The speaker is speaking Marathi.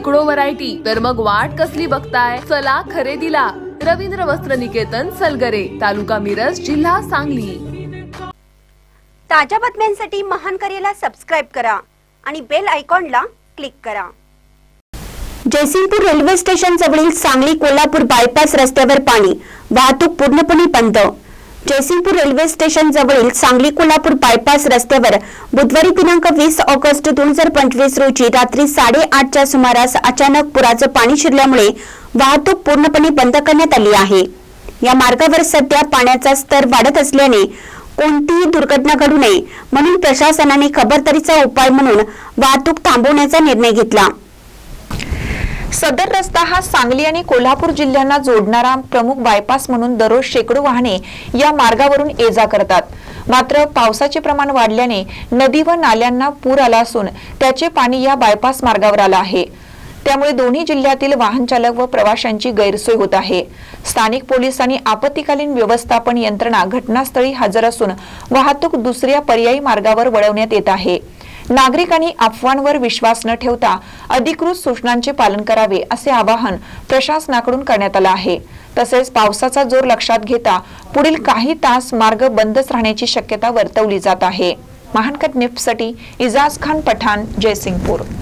शेकडो व्हरायटी तर मग वाट कसली बघताय? चला खरेदीला. रवींद्र वस्त्र निकेतन सलगरे तालुका मिरज जिल्हा सांगली. ताज्या बातम्यांसाठी महान करेला सबस्क्राईब करा आणि बेल आयकॉनला क्लिक करा. जयसिंगपूर रेल्वे स्टेशन जवळील सांगली कोल्हापूर बायपास रस्त्यावर पाणी. वाहतूक पूर्णपणे बंद. जयसिंगपूर रेल्वे स्टेशन जवळील सांगली कोल्हापूर बायपास रस्त्यावर बुधवारी दिनांक वीस ऑगस्ट दोन हजार पंचवीस रोजी रात्री साडेआठच्या सुमारास अचानक पुराचं पाणी शिरल्यामुळे वाहतूक पूर्णपणे बंद करण्यात आली आहे. या मार्गावर सध्या पाण्याचा स्तर वाढत असल्याने कोणतीही दुर्घटना घडू नये म्हणून प्रशासनाने खबरदारीचा उपाय म्हणून वाहतूक थांबवण्याचा निर्णय घेतला. सदर रस्ता हा सांगली आणि कोल्हापूर जिल्ह्यांना जोडणारा प्रमुख बायपास म्हणून दररोज शेकडो वाहने या मार्गावरून ये जा करतात. मात्र पावसाचे प्रमाण वाढल्याने नदी व नाल्यांना पूर आला असून त्याचे पाणी या बायपास मार्गावर आलं आहे. त्यामुळे दोन्ही जिल्ह्यातील वाहन चालक व प्रवाशांची गैरसोय होत आहे. स्थानिक पोलीस आणि आपत्कालीन व्यवस्थापन यंत्रणा घटनास्थळी हजर असून वाहतूक दुसऱ्या पर्यायी मार्गावर वळवण्यात येत आहे. नागरिकांनी अफवांवर विश्वास न ठेवता अधिकृत सूचनांचे पालन करावे असे आवाहन प्रशासनाकडून करण्यात आलं आहे. तसेच पावसाचा जोर लक्षात घेता पुढील काही तास मार्ग बंदच राहण्याची शक्यता वर्तवली जात आहे. महानकट निफ्टसाठी इजाज खान पठाण जयसिंगपूर.